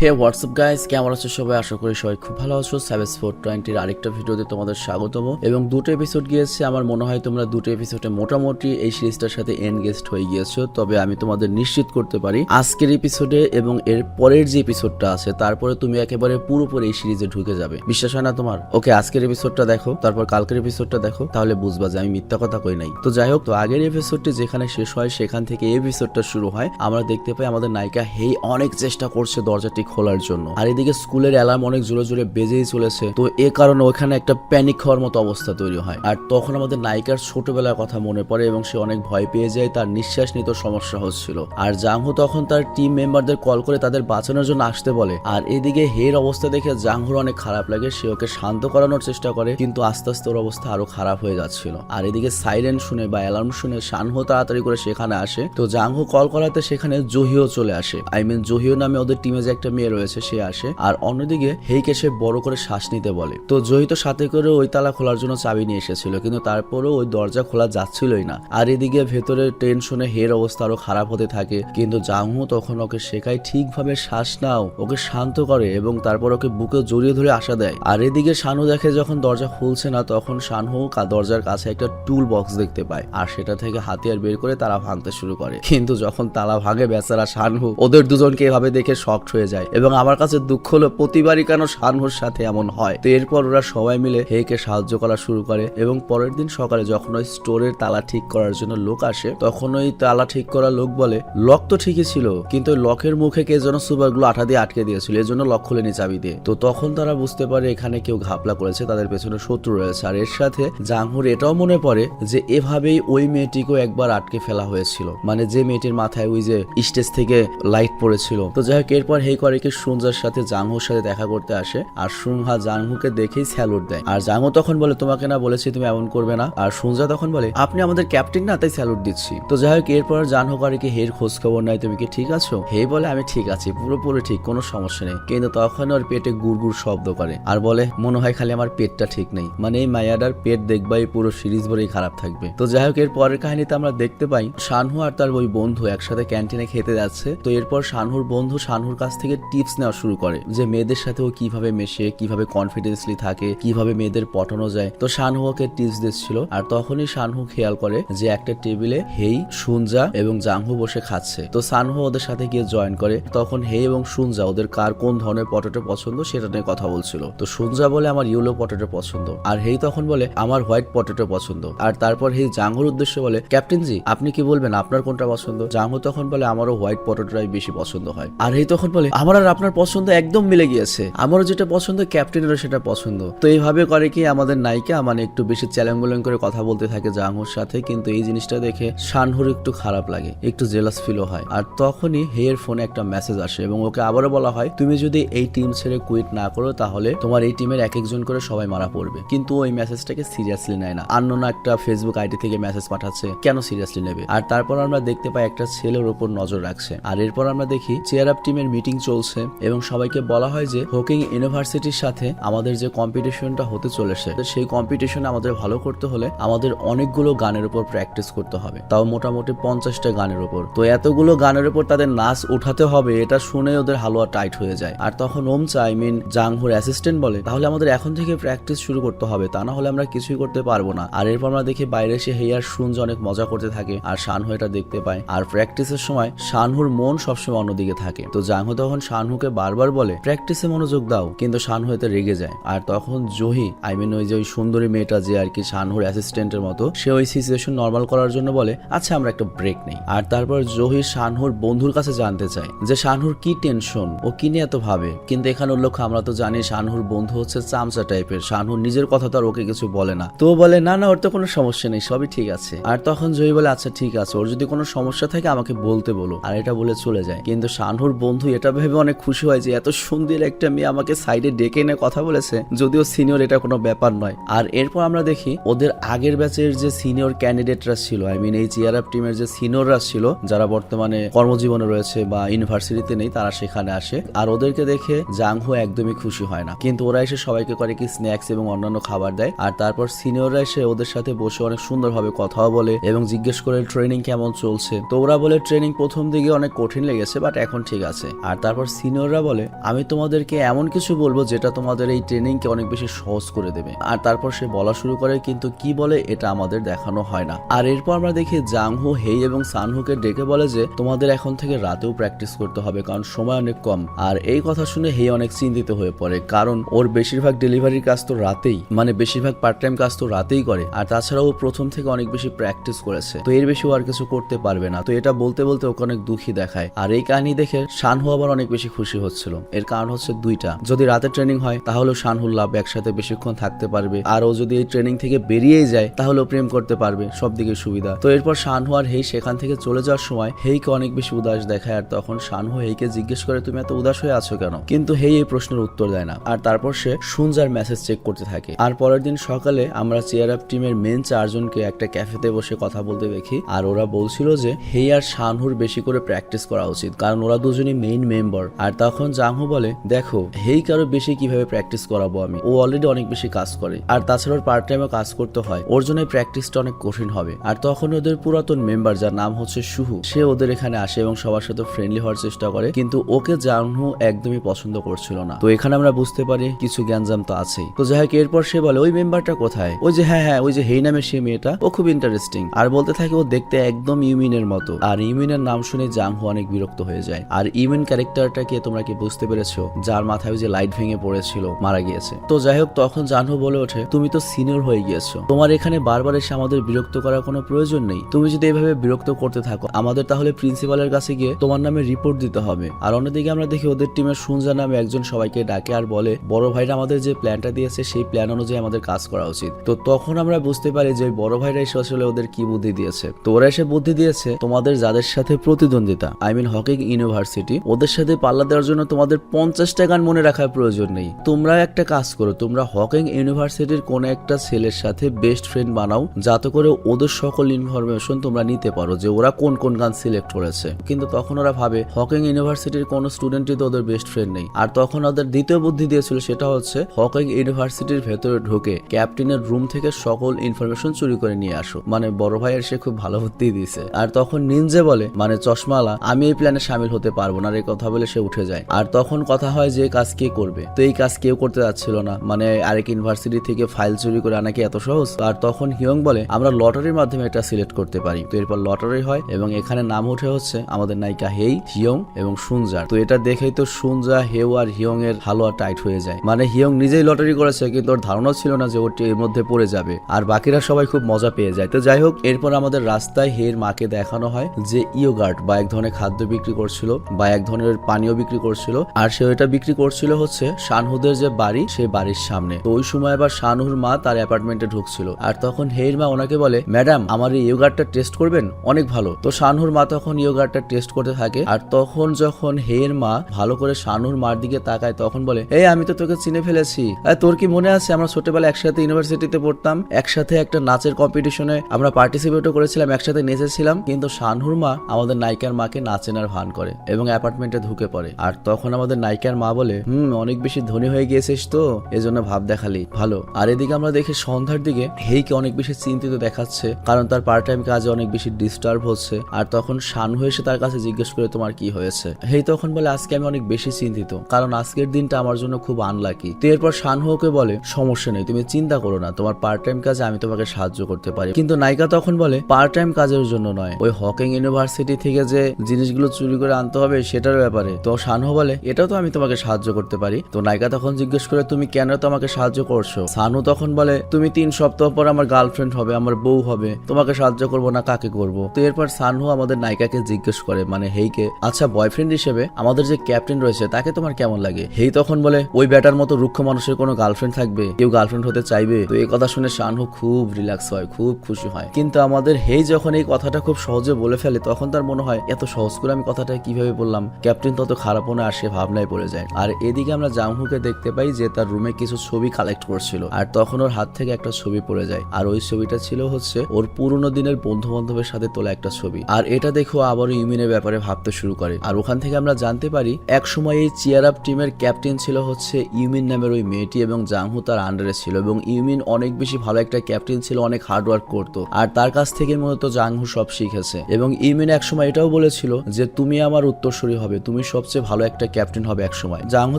হে WhatsApp guys কেমন আছো সবাই? আশা করি সবাই খুব ভালো আছো। সেভেস ফোর টোয়েন্টির আরেকটা ভিডিওতে তোমাদের স্বাগতম। এবং দুটো এপিসোড গিয়েছে। আমার মনে হয় তোমরা দুটো এপিসোডে মোটামুটি এই সিরিজটার সাথে এনগেজড হয়ে গিয়েছো। তবে আমি তোমাদের নিশ্চিত করতে পারি, আজকের এপিসোডে এবং এর পরের যে এপিসোডটা আছে, তারপরে তুমি একেবারে পুরোপুরি এই সিরিজে ঢুকে যাবে। বিশ্বাস হয় না তোমার? ওকে আজকের এপিসোডটা দেখো, তারপর কালকের এপিসোডটা দেখো, তাহলে বুঝবা যে আমি মিথ্যা কথা কই নাই। তো যাই হোক, তো আগের এপিসোডটি যেখানে শেষ হয়, সেখান থেকে এপিসোডটা শুরু হয়। আমরা দেখতে পাই আমাদের নায়িকা হেই অনেক চেষ্টা করছে দরজাটি খোলার জন্য। আর এদিকে স্কুলের অ্যালার্ম অনেক জোরে জোরে বেজেই চলেছে। তো এ কারণে ওখানে একটা প্যানিক হওয়ার মতো অবস্থা তৈরি হয়। আর তখন আমাদের নায়িকার ছোটবেলার কথা মনে পড়ে এবং সে অনেক ভয় পেয়ে যায়, তার নিঃশ্বাস নিতে সমস্যা হচ্ছিল। আর জাংহু তখন তার টিম মেম্বারদের কল করে তাদের বাঁচানোর জন্য আসতে বলে। আর এদিকে হের অবস্থা দেখে জাংহুর অনেক খারাপ লাগে, সে ওকে শান্ত করানোর চেষ্টা করে, কিন্তু আস্তে আস্তে ওর অবস্থা আরও খারাপ হয়ে যাচ্ছিল। আর এদিকে সাইরেন শুনে বা অ্যালার্ম শুনে শানহু তাড়াতাড়ি করে সেখানে আসে। তো জাংহু কল করাতে সেখানে জহিও চলে আসে। আই মিন জহিও নামে ওদের টিমে যে একটা মেয়ে রয়েছে, সে আসে। আর অন্যদিকে হেইকে সে বড় করে শ্বাস নিতে বলে। তো জহি তো সাথে করে ওই তালা খোলার জন্য চাবি নিয়ে এসেছিল, কিন্তু তারপরেও ওই দরজা খোলা যাচ্ছিলই না। আর এদিকে ভেতরে টেনশনে হের অবস্থা আরও খারাপ হতে থাকে, কিন্তু জাংহু তখন ওকে শেখায় ঠিকভাবে শ্বাস নাও, ওকে শান্ত করে এবং তারপর ওকে বুকে জড়িয়ে ধরে আশা দেয়। আর এদিকে শানু দেখে যখন দরজা খুলছে না, তখন শানহু দরজার কাছে একটা টুল বক্স দেখতে পায়, আর সেটা থেকে হাতিয়ার বের করে তারা ভাঙতে শুরু করে। কিন্তু যখন তালা ভাঙে, বেচারা শানহু ওদের দুজনকে এভাবে দেখে শকড হয়ে যায়। এবং আমার কাছে দুঃখ হলো প্রতিবারই কেন শানহুর সাথে এমন হয়। তো এরপর ওরা সবাই মিলে হেকে সাহায্য করা শুরু করে এবং পরের দিন সকালে যখন ওই স্টোরের তালা ঠিক করার জন্য লোক আসে, তখন ওই তালা ঠিক করা লোক বলে, লক তো ঠিকই ছিল, কিন্তু লকের মুখে কে যেন সুপারগুলো আঠা দিয়ে আটকে দিয়েছিল, এর জন্য লক খুলেনি চাবি দিয়ে। তো তখন তারা বুঝতে পারে এখানে কেউ ঘাপলা করেছে, তাদের পেছনে শত্রু রয়েছে। আর এর সাথে জাংহুর এটাও মনে পড়ে যে, এভাবেই ওই মেয়েটিকেও একবার আটকে ফেলা হয়েছিল। মানে যে মেয়েটির মাথায় ওই যে স্টেজ থেকে লাইট পড়েছিল। তো যাই হোক, এরপর হে করে কি সুনজার সাথে জাংহুর সাথে দেখা করতে আসে, আর সুনহা জাংহুকে দেখেই স্যালুট দেয়। আর জাংহু তখন বলে, তোমাকে না বলেছি তুমি এমন করবে না। আর সুনজা তখন বলে, আপনি আমাদের ক্যাপ্টেন না, তাই স্যালুট দিচ্ছি। তো যাই হোক, এরপর জানহু করে কি হের খোঁজ খবর নাই, তুমি কি ঠিক আছো? হে বলে, আমি ঠিক আছি, পুরোপুরি ঠিক, কোনো সমস্যা নেই। কিন্তু তখন ওর পেটে গুড়গুড় শব্দ করে, আর বলে, মনে হয় খালি আমার পেটটা ঠিক নেই। মানে এই মায়াডার পেট দেখবাই পুরো সিরিজ ভরেই খারাপ থাকবে। তো যাই হোক এর পরের কাহিনীতে আমরা দেখতে পাই শানহু আর তার ওই বন্ধু একসাথে ক্যান্টিনে খেতে যাচ্ছে। তো এরপর শানহুর বন্ধু শানহুর কাছ থেকে টিপস নেওয়া শুরু করে যে মেয়েদের সাথে ও কীভাবে মেশে, কীভাবে কনফিডেন্সলি থাকে, কীভাবে মেয়েদের পটানো যায়। তো শানহু ওকে টিপস দিচ্ছিল আর তখনই শানহু খেয়াল করে যে একটা টেবিলে হেই সুনজা এবং জাংহু বসে খাচ্ছে। তো সানহু ওদের সাথে গিয়ে জয়েন করে, তখন হেই এবং সুনজা ওদের কার কোন ধরনের পটেটো পছন্দ সেটা নিয়ে কথা বলছিল। তো সুনজা বলে, আমার ইয়েলো পটেটো পছন্দ। আর হেই তখন বলে, আমার হোয়াইট পটেটো পছন্দ। আর তারপর হেই জাংহুর উদ্দেশ্যে বলে ক্যাপ্টেন জি, আপনি কি বলবেন আপনার কোনটা পছন্দ? জাংহু তখন বলে, আমারও হোয়াইট পটেটোটাই বেশি পছন্দ হয়। আর হেই তখন বলে, আমার আর আপনার পছন্দ একদম মিলে গিয়েছে। আমারও যেটা পছন্দ, ক্যাপ্টেনেরও সেটা পছন্দ। তো এইভাবে করে কি আমাদের নায়িকা মানে একটু বেশি চ্যালেঞ্গুলেন করে কথা বলতে থাকে জাংহুর সাথে, কিন্তু এই জিনিসটা দেখে শানহুর একটু খারাপ লাগে, একটু জেলাস ফিলও হয়। আর তখনই হেয়ের ফোনে একটা মেসেজ আসে এবং ওকে আবারও বলা হয়, তুমি যদি এই টিম ছেড়ে কুইট না করো, তাহলে তোমার এই টিমের এক একজন করে সবাই মারা পড়বে। কিন্তু ওই মেসেজটাকে সিরিয়াসলি নেয় না। আন্নোনা একটা ফেসবুক আইডি থেকে মেসেজ পাঠাচ্ছে, কেন সিরিয়াসলি নেবে? আর তারপর আমরা দেখতে পাই একটা ছেলের উপর নজর রাখছে। আর এরপর আমরা দেখি চেয়ার আপ টিমের মিটিং চলছে। এবং সবাইকে বলা হয় যে হোকিং ইউনিভার্সিটির সাথে আমাদের যে কম্পিটিশনটা হতে চলেছে, সেই কম্পিটিশনে আমাদের ভালো করতে হলে আমাদের অনেকগুলো গানের উপর প্র্যাকটিস করতে হবে। তাও মোটামুটি পঞ্চাশটা গানের উপর। তো এতগুলো গানের উপর তাদের নাচ উঠাতে হবে, এটা শুনে ওদের হালুয়া টাইট হয়ে যায়। আর তখন ওমচা আই মিন জাংহুর অ্যাসিস্ট্যান্ট বলে, তাহলে আমাদের এখন থেকে প্র্যাকটিস শুরু করতে হবে, তা না হলে আমরা কিছুই করতে পারব না। আর এরপর আমরা দেখি বাইরে এসে হেয়ার শুনজ অনেক মজা করতে থাকে, আর শানহু এটা দেখতে পায়। আর প্র্যাকটিসের সময় শানহুর মন সবসময় অন্যদিকে থাকে। তো জাংহু তখন শানহুকে বারবার বলে, প্র্যাকটিসে মনোযোগ দাও। কিন্তু শানহু এতে রেগে যায়। আর তখন জহি, আই মিন ওই যে ওই সুন্দরী মেয়েটা যে আর কি শানহুর অ্যাসিস্ট্যান্টের মতো, সে ওই সিচুয়েশন নর্মাল করার জন্য বলে আচ্ছা আমরা একটা ব্রেক নেই আর তারপর জহি শানহুর বন্ধুর কাছে জানতে চায় যে শানহুর কি টেনশন ও কি নিয়ে এত ভাবে? কিন্তু এখানে উল্লেখ আমরা তো জানি শানহুর বন্ধু হচ্ছে চামচা টাইপের শানহুর নিজের কথা তো আর ওকে কিছু বলে না। তো বলে, না না, ওর তো কোনো সমস্যা নেই, সবই ঠিক আছে। আর তখন জহি বলে আচ্ছা ঠিক আছে, ওর যদি কোনো সমস্যা থাকে আমাকে বলতে বলো। আর এটা বলে চলে যায়। কিন্তু শানহুর বন্ধু এটা ভেবে অনেক খুশি হয় যে এত সুন্দর একটা মেয়ে আমাকে সাইডে ডেকে এনে কথা বলেছে, যদিও সিনিয়র এটা কোনো ব্যাপার নয়। আর এরপর আমরা দেখি, ওদের আগের ব্যাচের যে সিনিয়র ক্যান্ডিডেটরা ছিল আই মিন এই চেয়ার আপ টিমের যে সিনিয়ররা ছিল, যারা বর্তমানে কর্মজীবনে রয়েছে বা ইউনিভার্সিটিতে নেই, তারা সেখানে আসে। আর ওদেরকে দেখে জাংহু একদমই খুশি হয় না। কিন্তু ওরা এসে সবাইকে করে কি স্ন্যাক্স এবং অন্যান্য খাবার দেয়। আর তারপর সিনিয়ররা এসে ওদের সাথে বসে অনেক সুন্দরভাবে কথাও বলে এবং জিজ্ঞেস করে ট্রেনিং কেমন চলছে। তো ওরা বলে ট্রেনিং প্রথম দিকে অনেক কঠিন লেগেছে বাট এখন ঠিক আছে। আর তারপর সিনিয়ররা বলে, আমি তোমাদেরকে এমন কিছু বলব যেটা তোমাদের এই ট্রেনিংকে অনেক বেশি সহজ করে দেবে। আর তারপর সে বলা শুরু করে, কিন্তু কি বলে এটা আমাদের দেখানো হয় না। আর এরপর আমরা দেখি জাংহু, হেই এবং সান সানহুকে ডেকে বলে যে, তোমাদের এখন থেকে রাতেও প্র্যাকটিস করতে হবে, কারণ সময় অনেক কম। আর এই কথা শুনে হেই অনেক চিন্তিত হয়ে পড়ে, কারণ ওর বেশিরভাগ ডেলিভারির কাজ তো রাতেই মানে বেশিরভাগ পার্ট টাইম কাজ তো রাতেই করে, আর তাছাড়াও ও প্রথম থেকে অনেক বেশি প্র্যাকটিস করেছে। তো এর বেশি ও আর কিছু করতে পারবে না। তো এটা বলতে বলতে ওকে অনেক দুঃখী দেখায়। আর এই কাহিনী দেখে শানহু আবার অনেক বেশি খুশি হচ্ছিল এর কারণ হচ্ছে দুইটা। যদি রাতে ট্রেনিং হয় তাহলে শানহুর লাভ একসাথে বেশিক্ষণ থাকতে পারবে। আর ও যদি এই ট্রেনিং থেকে বেরিয়েই যায় তাহলে প্রেম করতে পারবে। সব দিকে সুবিধা। তো এরপর শানহু আর হেই সেখান থেকে চলে যাওয়ার সময়, হেইকে অনেক বেশি উদাস দেখায়। আর তখন শানহু হেইকে জিজ্ঞেস করে, তুমি এত উদাস হয়ে আছো কেন? কিন্তু হেই এই প্রশ্নের উত্তর দেয় না। আর তারপর সে সুনজার মেসেজ চেক করতে থাকে। আর পরের দিন সকালে আমরা চেয়ার আপ টিমের মেন চারজনকে একটা ক্যাফেতে বসে কথা বলতে দেখি। আর ওরা বলছিল যে, হেই আর শানহুর বেশি করে প্র্যাকটিস করা উচিত। কারণ ওরা দুজনই মেইন মেম্বার আর তখন জাংহু বলে, দেখো, হেই কারও বেশি কীভাবে প্র্যাকটিস করাবো আমি? ও অলরেডি অনেক বেশি কাজ করে। আর তাছাড়া পার্ট টাইমে কাজ করতে হয়। ওর জন্য প্র্যাকটিসটা অনেক কঠিন হবে। আর তখন ওদের পুরাতন মেম্বার যার নাম হচ্ছে সুহু, সে ওদের এখানে আসে এবং সবার সাথে ফ্রেন্ডলি হওয়ার চেষ্টা করে। কিন্তু ওকে জাংহু একদমই পছন্দ করছিল না। তো এখানে আমরা বুঝতে পারি কিছু জ্ঞানজাম তো আছেই। তো যাই হোক, এরপর সে বলে, ওই মেম্বারটা কোথায়? ওই যে হ্যাঁ হ্যাঁ ওই যে হেই নামে সে মেয়েটা, ও খুব ইন্টারেস্টিং আর বলতে থাকে, ও দেখতে একদম ইউমিনের মতো। আর ইউমিনের নাম শুনে জাংহু অনেক বিরক্ত হয়ে যায়। আর ইউমিন ক্যারেক্টারটাকে তোমরা কি বুঝতে পেরেছ? যার মাথায় যে লাইট ভেঙে পড়েছিল, মারা গিয়েছে। তো যাই হোক, তখন জানহু বলে ওঠে, তুমি তো সিনিয়র হয়ে গিয়েছো। তোমার এখানে বারবার এসে আমাদের বিরক্ত করার কোনো প্রয়োজন নেই। তুমি যদি এভাবে বিরক্ত করতে থাকো, আমাদের তাহলে প্রিন্সিপালের কাছে গিয়ে তোমার নামে রিপোর্ট দিতে হবে। আর অন্যদিকে আমরা দেখি ওদের টিমের সুনজা নামে একজন সবাইকে ডাকে আর বলে, বড় ভাইরা আমাদের যে প্ল্যানটা দিয়েছে, সেই প্ল্যান অনুযায়ী আমাদের কাজ করা উচিত। তো তখন আমরা বুঝতে পারি যে বড় ভাইরা এসে আসলে ওদের কি বুদ্ধি দিয়েছে। তো ওরা এসে বুদ্ধি দিয়েছে, তোমাদের যাদের সাথে প্রতিদ্বন্দ্বিতা আই মিন হকিং ইউনিভার্সিটি ওদের সাথে পাল্লা দেওয়ার জন্য তোমাদের পঞ্চাশ গান মনে রাখার প্রয়োজন নেই। তোমরা একটা কাজ করো, তোমরা হকিং ইউনিভার্সিটির কোন একটা ছেলের সাথে বেস্ট ফ্রেন্ড বানাও, যাতে করে ওদের সকল ইনফরমেশন তোমরা নিতে পারো যে ওরা কোন কোন গান সিলেক্ট করেছে। কিন্তু তখন ওরা ভাবে হকিং ইউনিভার্সিটির কোনো স্টুডেন্টই তো ওদের বেস্ট ফ্রেন্ড নেই। আর তখন ওদের দ্বিতীয় বুদ্ধি দিয়েছিল সেটা হচ্ছে, হকিং ইউনিভার্সিটির ভেতরে ঢুকে ক্যাপ্টেনের রুম থেকে সকল ইনফরমেশন চুরি করে নিয়ে আসো। মানে বড় ভাইয়ের সে খুব ভালো বুদ্ধি দিয়েছে। আর তখন নিনজে বলে মানে চশমালা আমি এই প্ল্যানে সামিল হতে পারব না এই কথা বলে সে উঠে যায়। আর তখন কথা হয় যে কাজ কে করবে? তো এই কাজ কেউ করতে যাচ্ছিল না। মানে আরেক ইউনিভার্সিটি থেকে ফাইল চুরি করে আনা কি এত সহজ? আর তখন হিয়ং বলে, আমরা লটারির মাধ্যমে এটা সিলেক্ট করতে পারি। তো এরপর লটারি হয় এবং এখানে নাম উঠে হচ্ছে আমাদের নায়িকা হেই, হিয়ং এবং সুনজার তো এটা দেখেই তো সুনজা হেউ আর হিয়ং এর হালুয়া টাইট হয়ে যায়। মানে হিয়ং নিজেই লটারি করেছে, কিন্তু ওর ধারণা ছিল না যে ওটি এর মধ্যে পড়ে যাবে। আর বাকিরা সবাই খুব মজা পেয়ে যায়। তো যাই হোক, এরপর আমাদের রাস্তায় হের মাকে দেখানো হয় যে, ইয়োগার্ট বা এক ধরনের খাদ্য বিক্রি করছিল বা এক ধরনের পানীয় বিক্রি করছিল। আর সে ওইটা বিক্রি করছিল হচ্ছে শানহুদের যে বাড়ি, সেই বাড়ির সামনে। তো ওই সময় আবার শানহুর মা তার অ্যাপার্টমেন্টে ঢুকছিল। আর তখন হের মা ওনাকে বলে, ম্যাডাম, আমার এই ইয়োগার্টটা টেস্ট করবেন? অনেক ভালো। তো শানহুর মা তখন ইয়োগার্টটা টেস্ট করতে থাকে। আর তখন যখন হের মা ভালো করে শানুর মার দিকে তাকায়, তখন বলে, এই, আমি তো তোকে চিনে ফেলেছি। তোর কি মনে আছে? আমরা ছোটবেলা একসাথে ইউনিভার্সিটিতে পড়তাম, একসাথে একটা নাচের কম্পিটিশনে আমরা পার্টিসিপেটও করেছিলাম, একসাথে নেচেছিলাম। কিন্তু শানহুর মা আমাদের নায়িকার মাকে নাচেনার ভান করে এবং অ্যাপার্টমেন্টে ঢুকে পড়ে। আর তখন আমাদের নায়িকার মা বলে, হুম, অনেক বেশি ধনী হয়ে গিয়েছিস তো, এজন্য ভাব দেখালি। ভালো। আর এদিকে আমরা দেখি সন্ধ্যার দিকে হেইকে অনেক বেশি চিন্তিত দেখাচ্ছে, কারণ তার পার্ট টাইম কাজে অনেক বেশি ডিস্টার্ব হচ্ছে। আর তখন শানহু এসে তার কাছে জিজ্ঞেস করে, তোমার কি হয়েছে? হেই তখন বলে, আজকে আমি অনেক বেশি চিন্তিত, কারণ আজকের দিনটা আমার জন্য খুব আনলাকি তো এরপর শানহুকে বলে, সমস্যা নেই, তুমি চিন্তা করো না, তোমার পার্ট টাইম কাজে আমি তোমাকে সাহায্য করতে পারি। কিন্তু নায়িকা তখন বলে পার্ট টাইম কাজের জন্য নয়, ওই হকিং ইউনিভার্সিটি থেকে যে জিনিসগুলো চুরি করে আনতে হবে, সেটার ব্যাপারে। তো শানহু বলে, এটাও তো আমি তোমাকে সাহায্য করতে পারি। তো নায়িকা তখন জিজ্ঞেস করে, তুমি কেন তো আমাকে সাহায্য করছ? সানু তখন বলে, তুমি তিন সপ্তাহ পর আমার গার্লফ্রেন্ড হবে, আমার বউ হবে। তোমাকে সাহায্য করব না, কাকে করব? তো এরপর সানহু আমাদের নায়িকাকে জিজ্ঞেস করে মানে হেইকে আচ্ছা বয়ফ্রেন্ড হিসেবে আমাদের যে ক্যাপ্টেন রয়েছে, তাকে তোমার কেমন লাগে? হেই তখন বলে, ওই ব্যাটার মতো রুক্ষ মানুষের কোনো গার্লফ্রেন্ড থাকবে? কেউ গার্লফ্রেন্ড হতে চাইবে? তো এই কথা শুনে শানহু খুব রিল্যাক্স হয়, খুব খুশি হয়। কিন্তু আমাদের হেই যখন এই কথাটা খুব সহজে বলে ফেলে, তখন তার মনে হয়, এত সহজ করে আমি কথাটা কীভাবে বললাম? ক্যাপ্টেন তত খারাপ না, আর সে ভাবনায় পড়ে যায়। আর এদিকে আমরা জাংহুকে দেখতে পাই যে তার রুমে কিছু ছবি কালেক্ট করছিল, আর তখন ওর হাত থেকে একটা ছবি পড়ে যায়। আর ওই ছবিটা ছিল হচ্ছে ওর পুরনো দিনের বন্ধু বান্ধবের সাথে তোলা একটা ছবি। আর এটা দেখো আবারও ইউমিনের ব্যাপারে ভাবতে শুরু করে। আর ওখান থেকে আমরা জানতে পারি, এক সময় এই চেয়ার আপ টিমের ক্যাপ্টেন ছিল হচ্ছে ইউমিন নামের ওই মেয়েটি এবং জাংহু তার আন্ডারে ছিল এবং ইউমিন অনেক বেশি ভালো একটা ক্যাপ্টেন ছিল, অনেক হার্ড ওয়ার্ক করতো। আর তার কাছ থেকে মূলত জাংহু সব শিখেছে। এবং ইউমিন এক সময় এটাও বলেছিল যে, তুমি আমার উত্তরসূরি হবে, তুমি সব সবচেয়ে ভালো একটা ক্যাপ্টেন হবে এক সময় জাংহু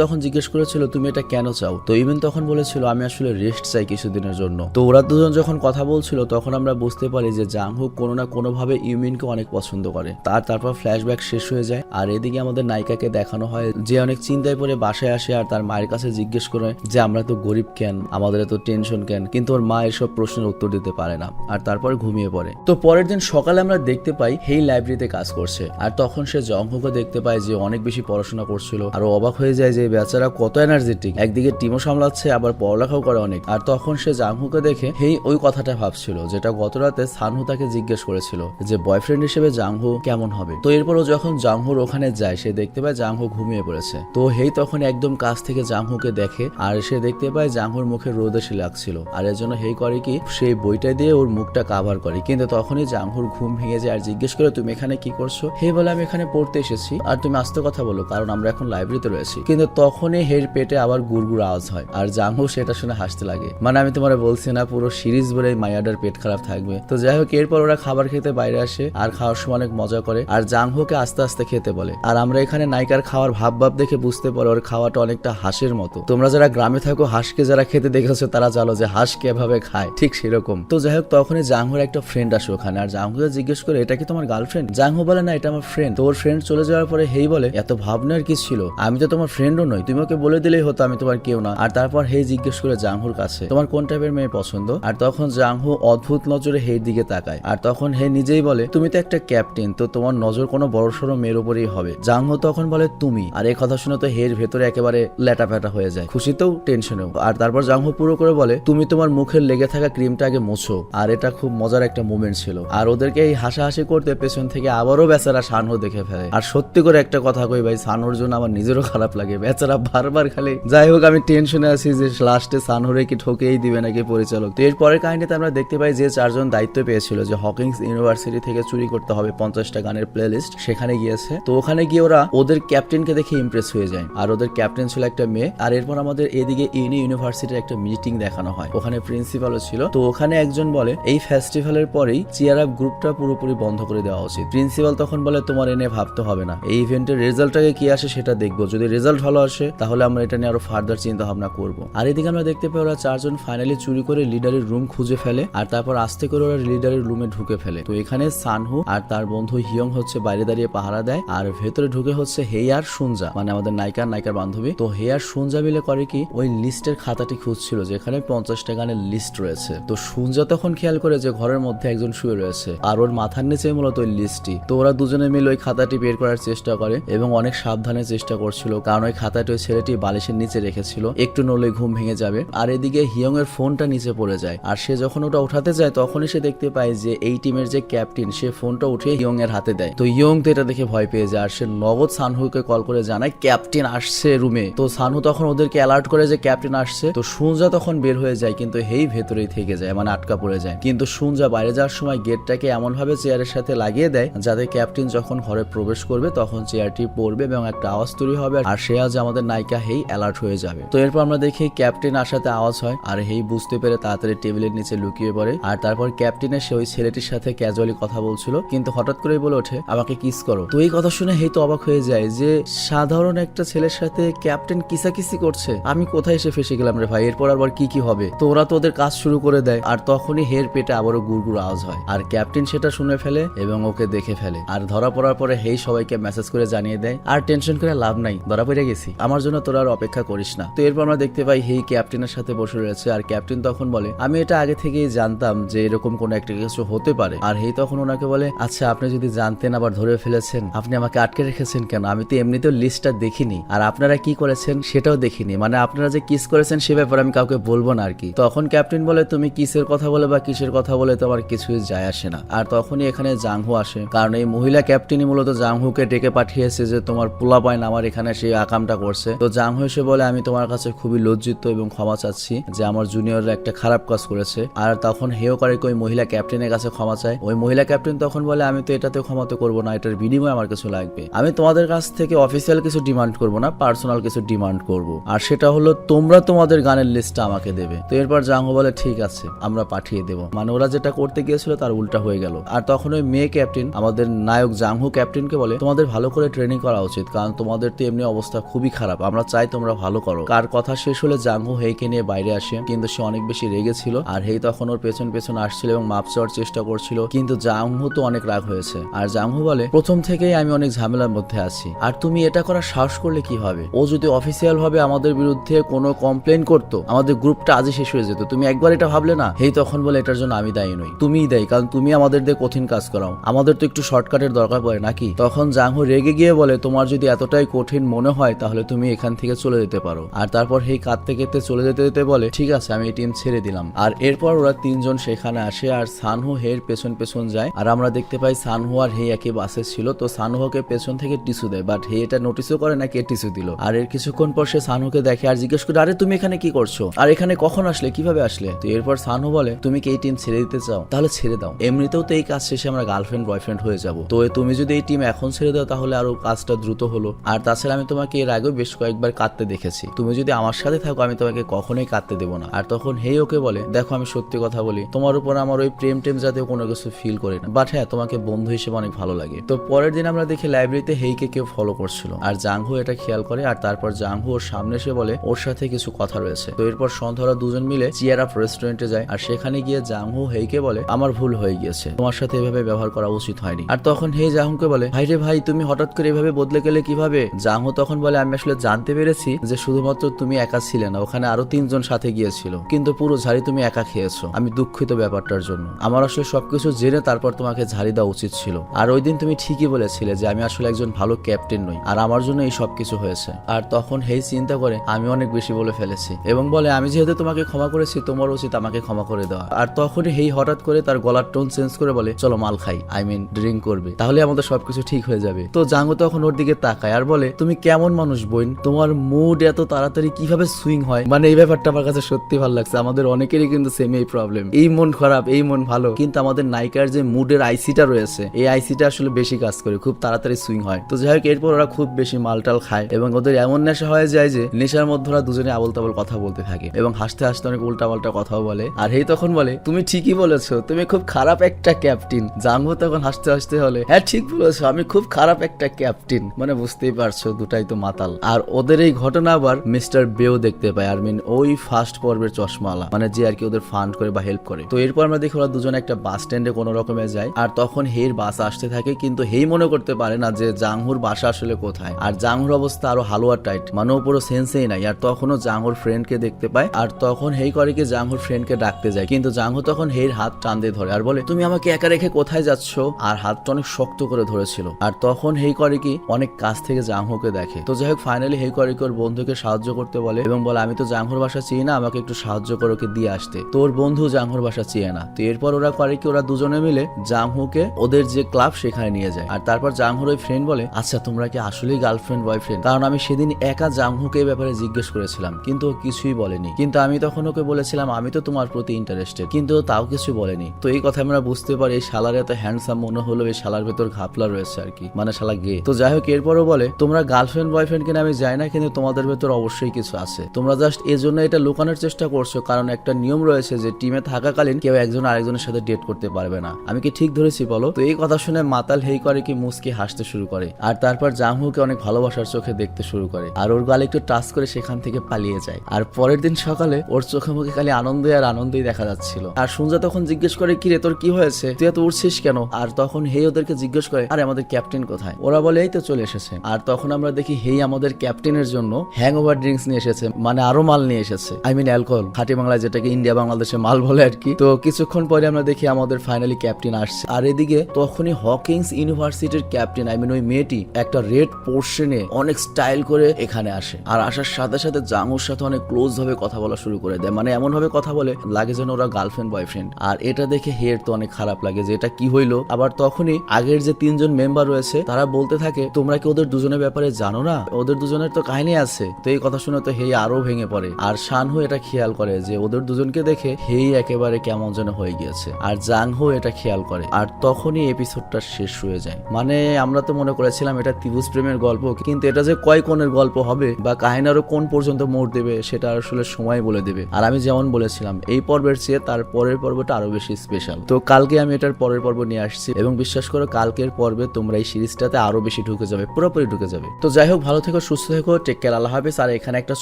তখন জিজ্ঞেস করেছিল, তুমি এটা কেন চাও? তো ইভেন তখন বলেছিল, আমি আসলে রেস্ট চাই কিছুদিনের জন্য। তো ওরা দুজন যখন কথা বলছিল, তখন আমরা বুঝতে পারি যে জাংহু কোনো না কোনো ভাবে ইউমিনকে অনেক পছন্দ করে। তার তারপর ফ্ল্যাশব্যাক শেষ হয়ে যায়। আর এদিকে আমাদের নায়িকাকে দেখানো হয়, যে অনেক চিন্তায় পড়ে বাসায় আসে আর তার মায়ের কাছে জিজ্ঞেস করে যে, আমরা তো গরিব কেন? আমাদের এত টেনশন কেন? কিন্তু ওর মা এসব প্রশ্নের উত্তর দিতে পারে না আর তারপর ঘুমিয়ে পড়ে। তো পরের দিন সকালে আমরা দেখতে পাই, হেই লাইব্রেরিতে কাজ করছে। আর তখন সে জংহুকে দেখতে পায় যে অনেক বেশি পড়াশোনা করছিল। আর অবাক হয়ে যায় যে বেচারা কত এনার্জেটিক একদিকে টিমও সামলাচ্ছে, আবার পড়ালেখাও করে অনেক। আর তখন সে জাংহুকে দেখে হেই, ওই কথাটা ভাবছিল, যেটা গত রাতে সানহু তাকে জিজ্ঞেস করেছিল যে বয়ফ্রেন্ড হিসেবে জাংহু কেমন হবে? তো এরপর ও যখন জাংহুর ওখানে যায়, সে দেখতে পায় জাংহু ঘুমিয়ে পড়েছে। তো হেই তখন একদম কাছ থেকে জাংহুকে দেখে, আর সে দেখতে পায় জাংহুর মুখে রোদ এসে লাগছিল। আর এর জন্য হেই করে কি সেই বইটা দিয়ে ওর মুখটা কাভার করে। কিন্তু তখনই জাংহুর ঘুম ভেঙে যায় আর জিজ্ঞেস করে, তুমি এখানে কি করছ? হে বলে, আমি এখানে পড়তে এসেছি। আর তুমি আস্তে কথা বলো, কারণ আমরা এখন লাইব্রেরিতে রয়েছি। কিন্তু তখনই হের পেটে আবার গুড়গুড় আওয়াজ হয়। আর জাংহু সেটা শুনে হাসতে লাগে। মানে আমি তোমার বলছি না, পুরো সিরিজ বলে মায়াডার পেট খারাপ থাকবে। তো যাই হোক, এরপর ওরা খাবার খেতে বাইরে আসে আর খাওয়ার সময় অনেক মজা করে। আর জাংহুকে আস্তে আস্তে খেতে বলে। আর আমরা এখানে নায়িকার খাওয়ার ভাব ভাব দেখে বুঝতে পারো ওর খাওয়াটা অনেকটা হাঁসের মতো। তোমরা যারা গ্রামে থাকো, হাঁসকে যারা খেতে দেখেছ, তারা জানো যে হাঁস কীভাবে খায়। ঠিক সেরকম। তো যাই হোক, তখনই জাংহুর একটা ফ্রেন্ড আসে ওখানে। আর জাংহুকে জিজ্ঞেস করে, এটা কি তোমার গার্লফ্রেন্ড জাংহু বলে, না, এটা আমার ফ্রেন্ড তো ওর ফ্রেন্ড চলে যাওয়ার পরে হেই বলে এত ভাবনার কি ছিল? আমি তো তোমার ফ্রেন্ডও নই। তুমি ওকে বলে দিলেই হতো আমি তোমার কেউ না। আর তারপর হেই জিজ্ঞেস করে জাংহুর কাছে, তোমার কোন টাইপের মেয়ে পছন্দ? আর তখন জাংহু অদ্ভুত নজরে হের দিকে তাকায়। আর তখন হে নিজেই বলে, তুমি তো একটা ক্যাপ্টেন তো তোমার নজর কোনো বড় সড়ো মেয়ের উপরেই হবে। জাংহু তখন বলে, তুমি? আর এই কথা শুনে তো হের ভেতরে একেবারে ল্যাটা ফ্যাটা হয়ে যায়। খুশিতেও টেনশনেও আর তারপর জাংহু পুরো করে বলে, তুমি তোমার মুখের লেগে থাকা ক্রিমটা আগে মোছো। আর এটা খুব মজার একটা মুভমেন্ট ছিল। আর ওদেরকে এই হাসাহাসি করতে পেছন থেকে আবারও বেচারা সানহু দেখে ফেলে। আর সত্যি করে একটা কথা কই, ভাই, সানহুর জন্য আমার নিজেরও খারাপ লাগে। বেচারা বারবার খালি, যাই হোক, আমি টেনশনে আছি যে লাস্টে সানহুরে কি ঠকেই দিবে নাকি পরিচালক। তো এর পরের কাহিনীতে আমরা দেখতে পাই যে চারজন দায়িত্ব পেয়েছিল যে হকিংস ইউনিভার্সিটি থেকে চুরি করতে হবে পঞ্চাশটা গানের প্লে লিস্ট সেখানে গিয়েছে। তো ওখানে গিয়ে ওরা ওদের ক্যাপ্টেনকে দেখে ইমপ্রেস হয়ে যায়। আর ওদের ক্যাপ্টেন ছিল একটা মেয়ে। আর এরপর আমাদের এদিকে ইউনি ইউনিভার্সিটির একটা মিটিং দেখানো হয়। ওখানে প্রিন্সিপালও ছিল। তো ওখানে একজন বলে, এই ফেস্টিভ্যালের পরেই চিয়ার আপ গ্রুপটা পুরোপুরি বন্ধ করে দেওয়া উচিত। প্রিন্সিপাল তখন বলে, তোমার এনে ভাবতে হবে না। এই ইভেন্টের রেজাল্টটাকে কি আসে সেটা দেখব। যদি রেজাল্ট ভালো আসে, তাহলে আমরা এটা নিয়ে আরও ফার্দার চিন্তা ভাবনা করব। আর এদিকে আমরা দেখতে পাই ওরা চারজন ফাইনালি চুরি করে লিডারের রুম খুঁজে ফেলে, আর তারপর আস্তে করে ওরা লিডারের রুমে ঢুকে ফেলে। তো এখানে সানহু আর তার বন্ধু হিয়ং হচ্ছে বাইরে দাঁড়িয়ে পাহারা দেয়, আর ভেতরে ঢুকে হচ্ছে হেয়ার সুনজা মানে আমাদের নায়িকার নায়িকার বান্ধবী। তো হেয়ার সুনজা মিলে করে কি, ওই লিস্টের খাতাটি খুঁজছিল, যেখানে পঞ্চাশটা গানের লিস্ট রয়েছে। তো সুনজা তখন খেয়াল করে যে ঘরের মধ্যে একজন শুয়ে রয়েছে, আর ওর মাথার নিচে মূলত ওই লিস্টটি তো ওরা দুজনে মিলে ওই খাতাটি বের করার চেষ্টা করে, এবং অনেক সাবধানে চেষ্টা করছিল, কারণ ওই খাতাটি ছেলেটি বালিশের নিচে রেখেছিল। একটু নলে ঘুম ভেঙে যাবে। আর এদিকে হিয়ং এর ফোনটা নিচে পড়ে যায়, আর সে যখন ওটা উঠাতে যায়, তখনই সে দেখতে পায় যে এই টিমের যে ক্যাপ্টেন, সে ফোনটা উঠে ইয়ং এর হাতে দেয়। তো ইয়ং তো এটা দেখে ভয় পেয়ে যায়, আর সে নগদ সানহুকে কল করে জানায়, ক্যাপ্টেন আসছে রুমে। তো সানহু তখন ওদেরকে অ্যালার্ট করে যে ক্যাপ্টেন আসছে। তো সুনজা তখন বের হয়ে যায়, কিন্তু হেই ভেতরেই থেকে যায় মানে আটকা পড়ে যায়। কিন্তু সুনজা বাইরে যাওয়ার সময় গেটটাকে এমন ভাবে চেয়ারের সাথে লাগিয়ে দেয়, যাতে ক্যাপ্টেন যখন ঘরে প্রবেশ করবে, তখন চেয়ারটি পড়বে এবং একটা আওয়াজ তৈরি হবে, আর সে আজ আমাদের নায়িকা হেই অ্যালার্ট হয়ে যাবে। তো এরপর আমরা দেখি ক্যাপ্টেন আসাতে আওয়াজ হয়, আর হেই বুঝতে পেরে তাড়াতাড়ি টেবিলের নিচে লুকিয়ে পড়ে। আর তারপর ক্যাপ্টেনের সে ওই ছেলেটির সাথে ক্যাজুয়ালি কথা বলছিল, কিন্তু হঠাৎ করেই বলে ওঠে, আমাকে কিস করো। তো এই কথা শুনে হেই তো অবাক হয়ে যায় যে, সাধারণ একটা ছেলের সাথে ক্যাপ্টেন কিসাকিসি করছে? আমি কোথায় এসে ফেসে গেলাম রে ভাই? এরপর আবার কি কি হবে? তো ওরা তো ওদের কাজ শুরু করে দেয়, আর তখনই হের পেটে আবারও গুড়গুড় আওয়াজ হয়। আর ক্যাপ্টেন সেটা শুনে ফেলে এবং ওকে দেখে ফেলে। আর ধরা পড়ার পরে হেই সবাইকে মেসেজ করে জানিয়ে দেয়, আর টেনশন করে লাভ নাই, ধরা পড়ে গেছি। আমার জন্য তোরা আর অপেক্ষা করিস না। তো এরপর আমরা দেখতে পাই হেই ক্যাপ্টেনের সাথে বসে রয়েছে, আর ক্যাপ্টেন তখন বলে, আমি এটা আগে থেকেই জানতাম যে এরকম কোন একটা কিছু হতে পারে। আর হেই তখন ওনাকে বলে আচ্ছা আপনি যদি জানতেন আবার ধরে ফেলেছেন, আপনি আমাকে আটকে রেখেছেন কেন? আমি তো এমনিতেও লিস্টটা দেখিনি। আর আপনারা কি করেছেন সেটাও দেখিনি। মানে আপনারা যে কিস করেছেন সে ব্যাপারে আমি কাউকে বলব না আর কি। তখন ক্যাপ্টেন বলে, তুমি কিসের কথা বলে বা কিসের কথা বলে তোমার কিছুই যায় আসে না। আর তখনই এখানে জাংহু আসে, কারণ এই মহিলা ক্যাপ্টেনই মূলত জাংহুকে ডেকে পাঠিয়েছে তোমার পোলা পয়েন্ট আমার এখানে সেই আকামটা করছে। তো জাংহু এসে বলে, আমি তোমার কাছে খুবই লজ্জিত এবং ক্ষমা চাচ্ছি যে আমার জুনিয়ররা একটা খারাপ কাজ করেছে। আর তখন হেও করে ওই মহিলা ক্যাপ্টেনের কাছে ক্ষমা চায়। ওই মহিলা ক্যাপ্টেন তখন বলে, আমি তো এটাতে ক্ষমা তো করব না, এটার বিনিময়ে আমার কিছু লাগবে। আমি তোমাদের কাছ থেকে অফিসিয়াল কিছু ডিমান্ড করব না পার্সোনাল কিছু ডিমান্ড করব। আর সেটা হলো, তোমরা তোমাদের গানের লিস্টটা আমাকে দেবে। তো এরপর জাঙ্গো বলে, ঠিক আছে, আমরা পাঠিয়ে দেব। মানে ওরা যেটা করতে গিয়েছিল, তার উল্টা হয়ে গেল। আর তখন ওই মেয়ে ক্যাপ্টেন আমাদের নায়ক জাংহু ক্যাপ্টেনকে বলে, তোমাদের ভালো করে ট্রেনিং আন্ডারস্ট্যান্ডিং করা উচিত, কারণ তোমাদের তো এমনি অবস্থা খুবই খারাপ। আমরা চাই তোমরা ভালো করো। কার কথা শেষ হলে জাংহু হেইকে নিয়ে বাইরে আসে, কিন্তু সে অনেক বেশি রেগে ছিল, আর হেই তখন ওর পেছন পেছন আসছিল এবং মাপ চাওয়ার চেষ্টা করছিল, কিন্তু জাংহু তো অনেক রাগ হয়েছে। আর জাংহু বলে, প্রথম থেকেই আমি অনেক ঝামেলার মধ্যে আছি, আর তুমি এটা করার সাহস করলে কি হবে? ও যদি অফিসিয়াল ভাবে আমাদের বিরুদ্ধে কোনো কমপ্লেন করতো, আমাদের গ্রুপটা আজই শেষ হয়ে যেত। তুমি একবার এটা ভাবলে না? হেই তখন বলে, এটার জন্য আমি দায়ী নই। তুমিই দায়ী, কারণ তুমি আমাদের দিয়ে কঠিন কাজ করাও। আমাদের তো একটু শর্টকাটের দরকার পড়ে, নাকি? তখন জাংহু রেগে গিয়ে তোমার যদি এতটাই কঠিন মনে হয়, তাহলে তুমি এখান থেকে চলে যেতে পারো। আর তারপর হেই কাঁদতে কেঁদতে চলে যেতে যেতে বলে, ঠিক আছে, আমি এটিএম ছেড়ে দিলাম। আর এরপর ওরা তিনজন সেখানে আসে, আর সানহু হের পেছন পেছন যায়। আর আমরা দেখতে পাই সানহু আর হে একই বাসে ছিল, তো সানহুকে পেছন থেকে টিস্যু দেয়। বাট হে এটা নোটিসও করে না কে টিস্যু দিল। আর এর কিছুক্ষণ পর সে সানহুকে দেখে আর জিজ্ঞেস করে, আরে, তুমি এখানে কি করছ? আর এখানে কখন আসলে? কীভাবে আসলে? তো এরপর সানহু বলে, তুমি কি এই টিম ছেড়ে দিতে চাও? তাহলে ছেড়ে দাও। এমনিতেও তো এই কাজ শেষে আমরা গার্লফ্রেন্ড বয়ফ্রেন্ড হয়ে যাব। তো তুমি যদি এই টিম এখন ছেড়ে দাও, তাহলে আরও কাজটা দ্রুত হলো। আর তাছাড়া আমি তোমাকে এর আগেও বেশ কয়েকবার কাঁদতে দেখেছি। তুমি যদি আমার সাথে থাকো, আমি তোমাকে কখনোই কাঁদতে দেবো না। আর তখন হেই ওকে বলে, দেখো, আমি সত্যি কথা বলি, তোমার উপর আমার ওই প্রেম টেম জাতীয় কোনো কিছু ফিল করি না। বাট হ্যাঁ তোমাকে বন্ধু হিসেবে অনেক ভালো লাগে। তো পরের দিন আমরা দেখি লাইব্রেরিতে হেইকে কেউ ফলো করছিল। আর জাংহু এটা খেয়াল করে, আর তারপর জাংহু ওর সামনে এসে বলে, ওর সাথে কিছু কথা রয়েছে। তো এরপর সন্ধ্যারা দুজন মিলে চিয়ার আপ রেস্টুরেন্টে যায়, আর সেখানে গিয়ে জাংহু হেইকে বলে, আমার ভুল হয়ে গিয়েছে। তোমার সাথে এভাবে ব্যবহার করা উচিত হয়নি। আর তখন হে জাংহুকে বলে ভাই রে ভাই, তুমি হঠাৎ করে এভাবে বদলে গেলে কীভাবে? জাংহু তখন বলে, আমি আসলে জানতে পেরেছি যে শুধুমাত্র তুমি একা ছিলে না, ওখানে আরও তিনজন সাথে গিয়েছিল। কিন্তু পুরো ঝাড়ি তুমি একা খেয়েছো। আমি দুঃখিত ব্যাপারটার জন্য। আমার আসলে সবকিছু জেনে তারপর তোমাকে ঝাড়ি দেওয়া উচিত ছিল। আর ওই দিন তুমি ঠিকই বলেছিলে যে আমি আসলে একজন ভালো ক্যাপ্টেন নই। আর আমার জন্য এই সব কিছু হয়েছে। আর তখন হেই চিন্তা করে, আমি অনেক বেশি বলে ফেলেছি। এবং বলে, আমি যেহেতু তোমাকে ক্ষমা করেছি, তোমার উচিত আমাকে ক্ষমা করে দেওয়া। আর তখনই হেই হঠাৎ করে তার গলার টোন চেঞ্জ করে বলে, চলো মাল খাই। আই মিন, ড্রিঙ্ক করবে। তাহলে আমাদের সবকিছু ঠিক হয়ে যাবে। তো জাঙ্গু তখন ওর দিকে তাকায় আর বলে, তুমি কেমন মানুষ বোন? তোমার মুড এত তাড়াতাড়ি কীভাবে সুইং হয়? মানে এই ব্যাপারটা আমার কাছে সত্যি ভালো লাগছে। আমাদের অনেকেরই কিন্তু সেম এই প্রবলেম এই মন খারাপ, এই মন ভালো। কিন্তু আমাদের নায়িকার যে মুডের আইসিটা রয়েছে, এই আইসিটা আসলে বেশি কাজ করে, খুব তাড়াতাড়ি সুইং হয়। তো যাই হোক, এরপর ওরা খুব বেশি মালটাল খায় এবং ওদের এমন নেশা হয়ে যায় যে, নেশার মধ্যে ওরা দুজনে আবল তাবল কথা বলতে থাকে এবং হাসতে হাসতে অনেক উল্টা পাল্টা কথাও বলে। আর হেই তখন বলে, তুমি ঠিকই বলেছ, তুমি খুব খারাপ একটা ক্যাপ্টেন জানব তখন হাসতে হাসতে হলে হ্যাঁ ঠিক বলেছ, আমি খুব খারাপ একটা ক্যাপ্টেন মানে বুঝতেই পারছ, দুটাই তো মাতাল। আর ওদের এই ঘটনা আবার মিস্টার বেও দেখতে পায়, আর মিন ওই ফার্স্ট পর্বের চশমালা মানে যে আর কি ওদের ফান্ড করে বা হেল্প করে। তো এরপর আমরা দেখি ওরা দুজন একটা বাস স্ট্যান্ডে কোনো রকমে যায়, আর তখন হের বাস আসতে থাকে, কিন্তু হেই মনে করতে পারে না যে জাংহুর বাসা আসলে কোথায়। আর জাংহুর অবস্থা আরও হালুয়া টাইট মানে পুরো সেন্সেই নাই। আর তখনও জাংহুর ফ্রেন্ডকে দেখতে পায়, আর তখন হেই করে কি জাংহুর ফ্রেন্ডকে ডাকতে যায়। কিন্তু জাংহু তখন হের হাত টান দিয়ে ধরে, আর বলে, তুমি আমাকে একা রেখে কোথায় যাচ্ছ? আর হাতটা অনেক শক্ত করে ধরেছিল। আর তখন হেই করে কি অনেক কাছ থেকে জাংহুকে দেখে। তো যাই হোক ফাইনালি হেই করে কি বন্ধুকে সাহায্য করতে বলে এবং বলে, আমি তো জাংহুর বাসা চিনি না, আমাকে একটু সাহায্য করে ওকে দিয়ে আসতে। তোর বন্ধু জাংহুর বাসা চিয়ে না। তো এরপর ওরা করে কি, ওরা দুজনে মিলে জাংহুকে ওদের যে ক্লাব সেখানে নিয়ে যায়। আর তারপর জাংহুর ওই ফ্রেন্ড বলে আচ্ছা তোমরা কি আসলেই গার্লফ্রেন্ড বয়ফ্রেন্ড কারণ আমি সেদিন একা জাংহুকে এই ব্যাপারে জিজ্ঞেস করেছিলাম, কিন্তু ও কিছুই বলেনি। কিন্তু আমি তখন ওকে বলেছিলাম, আমি তো তোমার প্রতি ইন্টারেস্টেড কিন্তু তাও কিছু বলেনি। তো এই কথা আমরা বুঝতে পারি, এই শালার এত হ্যান্ডসাম মনে হলো, এই শালার ভেতর ঘাপলা রয়েছে আর কি। মানে শালা গে তো যাই হোক, এরপরও বলে, তোমরা গার্লফ্রেন্ড বয়ফ্রেন্ড কিনা আমি যাই না, কিন্তু তোমাদের ভেতর অবশ্যই কিছু আছে। তোমরা জাস্ট এই জন্য এটা লুকানোর চেষ্টা করছ, কারণ একটা নিয়ম রয়েছে যে টিমে থাকাকালীন কেউ একজন আরেকজনের সাথে ডেট করতে পারবে না। আমি কি ঠিক ধরেছি বলো? তো এই কথা শুনে মাতাল হেই করে কি মুসকি হাসতে শুরু করে, আর তারপর জাংহুকে অনেক ভালোবাসার চোখে দেখতে শুরু করে, আর ওর গালে একটু টাচ করে সেখান থেকে পালিয়ে যায়। আর পরের দিন সকালে ওর চোখে মুখে খালি আনন্দই আর আনন্দই দেখা যাচ্ছিল। আর সুঞ্জা তখন জিজ্ঞেস করে কি রে তোর কি হয়েছে? তুই এত উঠছিস কেন? আর তখন হেই ওদেরকে জিজ্ঞেস করে, আরে, আমাদের ক্যাপ্টেন কোথায়? ওরা বলে এই তো চলে এসেছে। আর তখন আমরা দেখি, হেই, আমাদের ক্যাপ্টেনের জন্য হ্যাং ওভার ড্রিঙ্কস নিয়ে এসেছে মানে আরও মাল নিয়ে এসেছে। আই মিন অ্যালকোহল খাটি বাংলায় যেটাকে ইন্ডিয়া বাংলাদেশে মাল বলে আর কি। তো কিছুক্ষণ পরে আমরা দেখি আমাদের ফাইনালি ক্যাপ্টেন আসছে। আর এদিকে তখনই হকিংস ইউনিভার্সিটির ক্যাপ্টেন আই মিন ওই মেয়েটি একটা রেড পোর্শনে অনেক স্টাইল করে এখানে আসে। আর আসার সাথে সাথে জাঙ্গুর সাথে অনেক ক্লোজ ভাবে কথা বলা শুরু করে দেয়। মানে এমন ভাবে কথা বলে, লাগে যেন ওরা গার্লফ্রেন্ড বয়ফ্রেন্ড আর এটা দেখে হের তো অনেক খারাপ লাগে যে এটা কি হইল। আবার তখনই আগের যে তিনজন মেম্বার রয়েছে, তারা বলতে থাকে তোমরা কি ওদের দুজনের ব্যাপারে জানো না? ওদের দুজনের তো কাহিনী আছে। তো এই কথা শুনে তো হেই আরও ভেঙে পড়ে। আর শানহু এটা খেয়াল করে যে ওদের দুজনকে দেখে হেই একেবারে কেমন যেন হয়ে গিয়েছে। আর জাংহু এটা খেয়াল করে। আর তখনই এপিসোডটা শেষ হয়ে যায়। মানে আমরা তো মনে করেছিলাম এটা ত্রিভুজ প্রেমের গল্প, কিন্তু এটা যে কয় কোণের গল্প হবে বা কাহিনারও কোন পর্যন্ত মোড় দেবে, সেটা আসলে সময় বলে দেবে। আর আমি যেমন বলেছিলাম, এই পর্বের চেয়ে তার পরের পর্বটা আরও বেশি স্পেশাল তো কালকে আমি এটার পরের পর্ব নিয়ে আসছি, এবং বিশ্বাস করো কালকের পর্বে তোমরা এই সিরিজটাতে আরও বেশি ঢুকে যাবে, পুরোপুরি ঢুকে যাবে। তো যাই হোক, ভালো থেকো, সুস্থ থেকো টেক কেয়ার আল্লাহ হাফেজ। আর এখানে একটা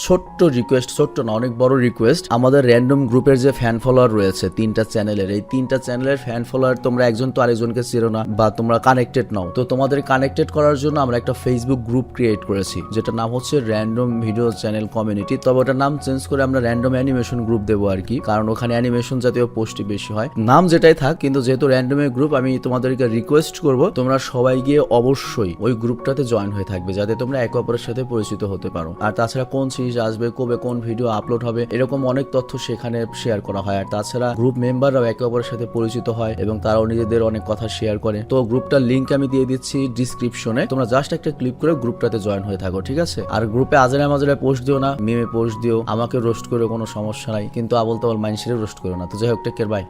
ছোট্ট রিকোয়েস্ট ছোট্ট না, অনেক বড় রিকোয়েস্ট আমাদের র্যান্ডম গ্রুপের যে ফ্যান ফলোয়ার রয়েছে, তিনটা চ্যানেলের এই তিনটা চ্যানেলের ফ্যান ফলোয়ার তোমরা একজন তো আরেকজনকে চিরো না, বা তোমরা কানেক্টেড নাও। তো তোমাদের কানেক্টেড করার জন্য আমরা একটা ফেসবুক গ্রুপ ক্রিয়েট করেছি যেটা নাম হচ্ছে র্যান্ডম ভিডিও চ্যানেল কমিউনিটি তবে ওটার নাম চেঞ্জ করে আমরা র্যান্ডম অ্যানিমেশন গ্রুপ দেবো আর কি, কারণ ওখানে অ্যানিমেশন জাতীয় পোস্টই বেশি হয়। নাম যেটাই থাক, কিন্তু যেহেতু র্যান্ডমের গ্রুপ আমি তোমাদেরকে রিকোয়েস্ট করব, তোমরা সবাই গিয়ে অবশ্যই ওই গ্রুপটাতে জয়েন হয়ে থাকবে, যাতে তোমরা একে অপরের সাথে পরিচিত হতে পারো। আর তাছাড়া কোন সিরিজ আসবে, কবে কোন ভিডিও আপলোড হবে, এরকম অনেক তথ্য সেখানে শেয়ার করা হয়। আর তাছাড়া গ্রুপ মেম্বাররাও একে অপরের সাথে পরিচিত হয় এবং তারাও নিজেদের অনেক কথা শেয়ার করে। তো গ্রুপটার লিঙ্ক আমি দিয়ে দিচ্ছি ডিসক্রিপশনে। তোমরা জাস্ট একটা ক্লিক করে গ্রুপটাতে জয়েন হয়ে থাকো, ঠিক আছে? আর গ্রুপে আজারে মাজারে পোস্ট দিও না, মিমে পোস্ট দিও, আমাকে রোস্ট করে কোনো সমস্যা নাই, কিন্তু আবল তাবল মাইন্ডসেটে রোস্ট করো না। তো যাই হোক টেক কেয়ার বাই